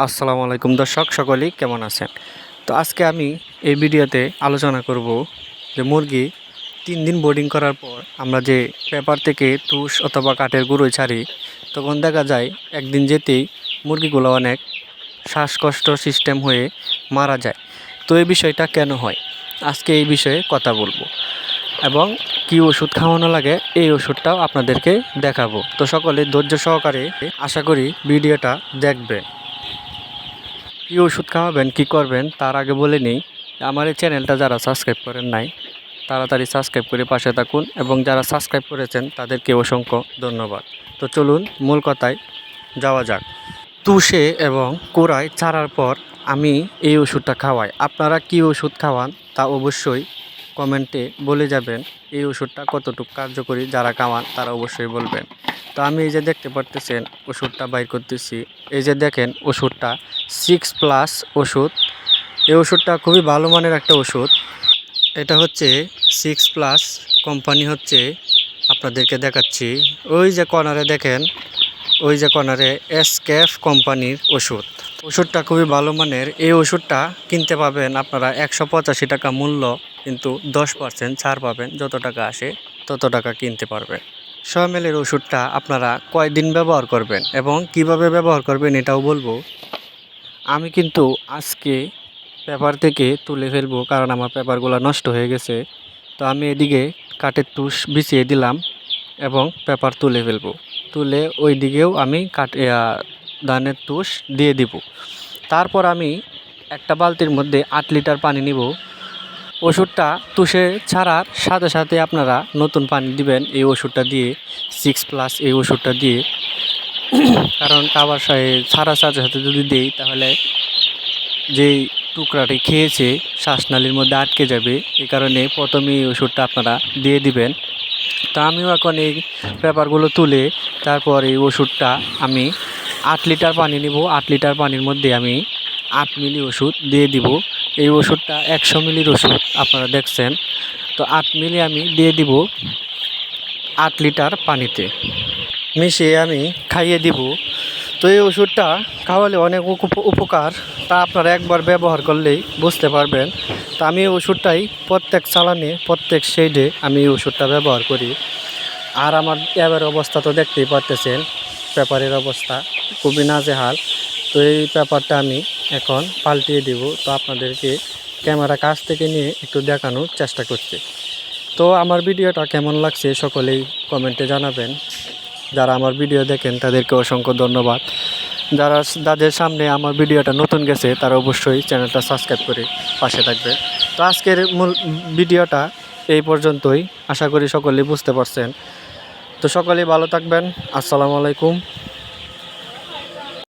আসসালামু আলাইকুম দর্শক, সকলেই কেমন আছেন? তো আজকে আমি এই ভিডিওতে আলোচনা করব যে মুরগি তিন দিন বোর্ডিং করার পর আমরা যে পেপার থেকে তুষ অথবা কাঠের গুঁড়োই ছাড়ি, তখন দেখা যায় একদিন যেতেই মুরগিগুলো অনেক শ্বাসকষ্ট সিস্টেম হয়ে মারা যায়। তো এই বিষয়টা কেন হয়? আজকে এই বিষয়ে কথা বলব। এবং কি ওষুধ খাওয়ানো লাগে, এই ওষুধটাও আপনাদেরকে দেখাবো। তো সকলে ধৈর্য সহকারে আশা করি ভিডিওটা দেখবেন। কী ওষুধ খাওয়াবেন, কী করবেন, তার আগে বলে নিই। আমার এই চ্যানেলটা যারা সাবস্ক্রাইব করেন নাই, তাড়াতাড়ি সাবস্ক্রাইব করে পাশে থাকুন এবং যারা সাবস্ক্রাইব করেছেন, তাদেরকে অসংখ্য ধন্যবাদ। তো চলুন, মূল কথায় যাওয়া যাক। তুষে এবং কোড়ায় ছাড়ার পর আমি এই ওষুধটা খাওয়াই। আপনারা কি ওষুধ খাওয়ান, তা অবশ্যই কমেন্টে বলে যাবেন। এই ওষুধটা কতটুকু কার্যকরী, যারা খাওয়ান, তারা অবশ্যই বলবেন। তো আমি এই যে দেখতে পারতেছেন ওষুধটা বাইর করতেছি। এই যে দেখেন ওষুধটা সিক্স প্লাস ওষুধ। এই ওষুধটা খুবই ভালো মানের একটা ওষুধ। এটা হচ্ছে সিক্স প্লাস কোম্পানি হচ্ছে আপনাদেরকে দেখাচ্ছি। ওই যে কর্নারে দেখেন, ওই যে কর্নারে এসকেফ কোম্পানির ওষুধ। ওষুধটা খুবই ভালো মানের। এই ওষুধটা কিনতে পাবেন আপনারা একশো পঁচাশি টাকা মূল্য, কিন্তু দশ পার্সেন্ট ছাড় পাবেন। যত টাকা আসে তত টাকা কিনতে পারবেন। সমেলের ওষুধটা আপনারা কয়দিন ব্যবহার করবেন এবং কীভাবে ব্যবহার করবেন এটাও বলব। আমি কিন্তু আজকে পেপার থেকে তুলে ফেলব কারণ আমার পেপারগুলো নষ্ট হয়ে গেছে। তো আমি এদিকে কাঠের তুষ বিছিয়ে দিলাম এবং পেপার তুলে ফেলব। তুলে ওই দিকেও আমি কাঠ ধানের তুষ দিয়ে দিব। তারপর আমি একটা বালতির মধ্যে আট লিটার পানি নিব। ওষুধটা তুষে ছাড়ার সাথে সাথে আপনারা নতুন পানি দিবেন এই ওষুধটা দিয়ে সিক্স প্লাস এই ওষুধটা দিয়ে। কারণ খাবার সা- ছাড়ার সাথে সাথে যদি দিই, তাহলে যেই টুকরাটি খেয়েছে, শ্বাসনালীর মধ্যে আটকে যাবে। এই কারণে প্রথমে এই ওষুধটা আপনারা দিয়ে দিবেন। তো আমিও এখন এই পেপারগুলো তুলে, তারপর এই ওষুধটা আমি আট লিটার পানি নিব। আট লিটার পানির মধ্যে আমি আট মিলি ওষুধ দিয়ে দিব। এই ওষুধটা একশো মিলির ওষুধ আপনারা দেখছেন। তো আট মিলি আমি দিয়ে দিব আট লিটার পানিতে। মিশিয়ে আমি খাইয়ে দিব। তো এই ওষুধটা খাওয়ালে অনেক উপ- উপকার। তা আপনারা একবার ব্যবহার করলেই বুঝতে পারবেন। তা আমি এই ওষুধটাই প্রত্যেক চালানে, প্রত্যেক শেডে আমি এই ওষুধটা ব্যবহার করি। আর আমার এবার অবস্থা তো দেখতেই পারতেছেন, পেপারের অবস্থা খুবই নাজেহাল। তো এই পেপারটা আমি এখন পাল্টিয়ে দিব। তো আপনাদেরকে ক্যামেরা কাছ থেকে নিয়ে একটু দেখানোর চেষ্টা করছি। তো আমার ভিডিওটা কেমন লাগছে সকলেই কমেন্টে জানাবেন। যারা আমার ভিডিও দেখেন তাদেরকে অসংখ্য ধন্যবাদ। যারা যাদের সামনে আমার ভিডিওটা নতুন গেছে, তারা অবশ্যই চ্যানেলটা সাবস্ক্রাইব করে পাশে থাকবে তো আজকের মূল ভিডিওটা এই পর্যন্তই। আশা করি সকলেই বুঝতে পারছেন। তো সকলেই ভালো থাকবেন। আসসালামু আলাইকুম।